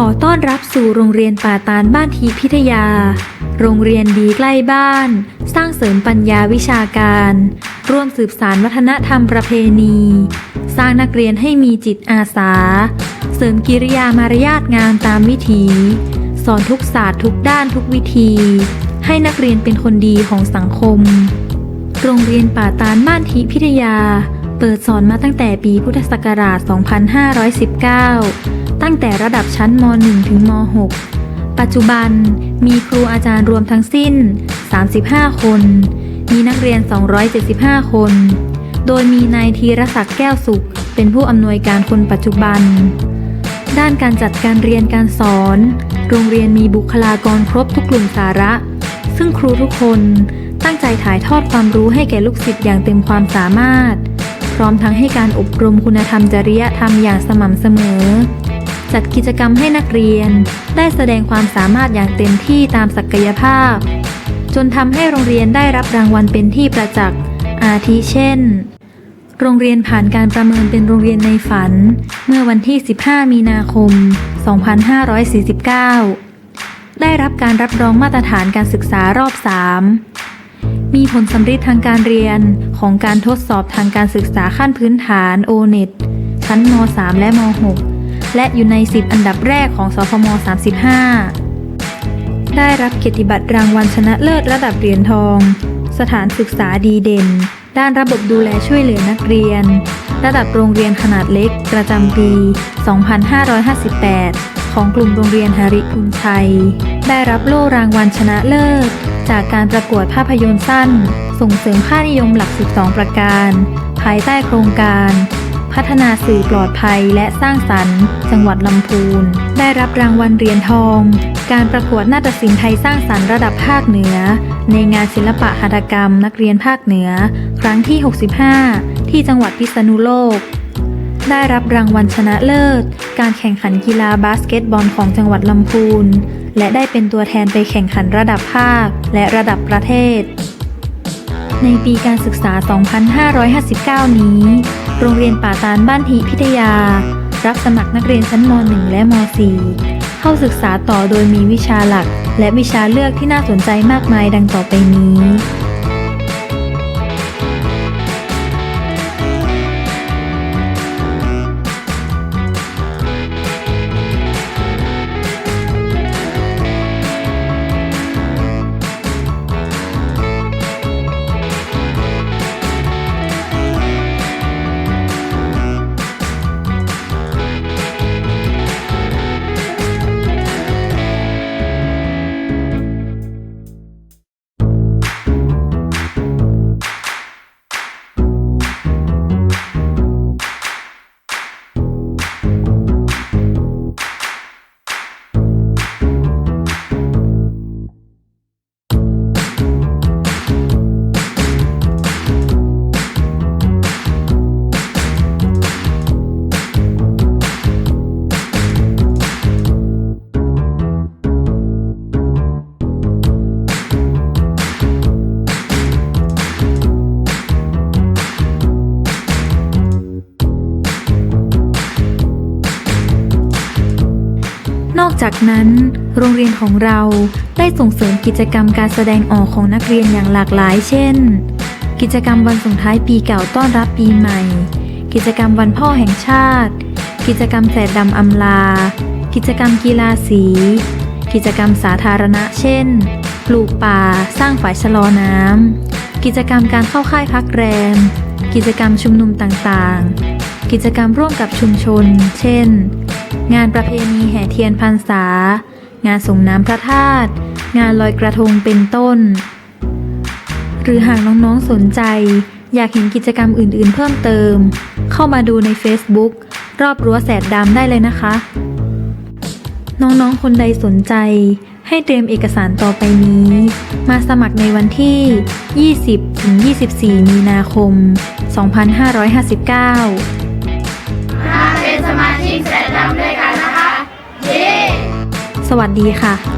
ขอต้อนรับสู่โรงเรียนป่าตาลบ้านทีพิทยา โรงเรียนดีใกล้บ้าน สร้างเสริมปัญญาวิชาการ ร่วมสืบสารวัฒนธรรมประเพณี สร้างนักเรียนให้มีจิตอาสา เสริมกิริยามารยาทงามตามวิถี สอนทุกศาสตร์ทุกด้านทุกวิธี ให้นักเรียนเป็นคนดีของสังคม โรงเรียนป่าตาลบ้านทิพิทยา เปิดสอนมาตั้งแต่ปีพุทธศักราช 2519 ตั้งแต่ระดับชั้นม .1 ถึงม .6 ปัจจุบันมีครูอาจารย์รวมทั้งสิ้น 35 คน มีนักเรียน 275 คน โดยมีนายธีรศักดิ์แก้วสุข เป็นผู้อำนวยการคนปัจจุบัน ด้านการจัดการเรียนการสอน โรงเรียนมีบุคลากรครบทุกกลุ่มสาระ ซึ่งครูทุกคนตั้งใจถ่ายทอดความรู้ให้แก่ลูกศิษย์อย่างเต็มความสามารถพร้อมทั้งให้การอบรมคุณธรรมจริยธรรมอย่างสม่ำเสมอ จัดกิจกรรมให้นักเรียน ได้แสดงความสามารถอย่างเต็มที่ตามศักยภาพ จนทำให้โรงเรียนได้รับรางวัลเป็นที่ประจักษ์อาทิเช่น โรงเรียนผ่านการประเมินเป็นโรงเรียนในฝัน เมื่อวันที่ 15 มีนาคม 2549 ได้รับการรับรองมาตรฐานการศึกษารอบ 3 มีผลสำเร็จทางการเรียนของการทดสอบทางการศึกษาขั้นพื้นฐาน O-NET ชั้นม .3 และม .6 และอยู่ใน 10 อันดับแรกของสพม 35 ได้รับเกียรติบัตรรางวัลชนะเลิศระดับเหรียญทอง สถานศึกษาดีเด่น ด้านระบบดูแลช่วยเหลือนักเรียน ระดับโรงเรียนขนาดเล็กประจำปี 2558ของกลุ่มโรงเรียนหริคุณชัย ได้รับโล่รางวัลชนะเลิศ จากการประกวดภาพยนตร์สั้น ส่งเสริมค่านิยมหลัก 12 ประการ ภายใต้โครงการ พัฒนาสื่อปลอดภัยและสร้างสรรค์ จังหวัดลำพูน ได้รับรางวัลเหรียญทอง การประกวดนาฏศิลป์ไทยสร้างสรรค์ระดับภาคเหนือ ในงานศิลปะหัตถกรรมนักเรียนภาคเหนือ ครั้งที่ 65 ที่จังหวัดพิษณุโลก ได้รับรางวัลชนะเลิศ การแข่งขันกีฬาบาสเกตบอลของจังหวัดลำพูน และได้เป็นตัวแทนไปแข่งขันระดับภาคและระดับประเทศในปีการศึกษา 2559 นี้ โรงเรียนป่าตาลบ้านทีพิทยา รับสมัครนักเรียนชั้นม .1 และม .4 เข้าศึกษาต่อโดยมีวิชาหลัก และวิชาเลือกที่น่าสนใจมากมายดังต่อไปนี้ นอกจากนั้น โรงเรียนของเราได้ส่งเสริมกิจกรรมการแสดงออกของนักเรียนอย่างหลากหลาย เช่น กิจกรรมวันส่งท้ายปีเก่าต้อนรับปีใหม่ กิจกรรมวันพ่อแห่งชาติ กิจกรรมแสดดำอำลา กิจกรรมกีฬาสี กิจกรรมสาธารณะ เช่น ปลูกป่า สร้างฝายชะลอน้ำ กิจกรรมการเข้าค่ายพักแรม กิจกรรมชุมนุมต่างๆ กิจกรรมร่วมกับชุมชน เช่น งานประเพณีแห่เทียนพรรษา งานส่งน้ำพระธาตุ งานลอยกระทงเป็นต้น หรือหากน้องๆสนใจ อยากเห็นกิจกรรมอื่นๆเพิ่มเติม เข้ามาดูใน Facebook รอบรั้วแสดดำได้เลยนะคะ น้องๆคนใดสนใจ ให้เตรียมเอกสารต่อไปนี้ มาสมัครในวันที่ 20-24 มีนาคม 2559 สวัสดีค่ะ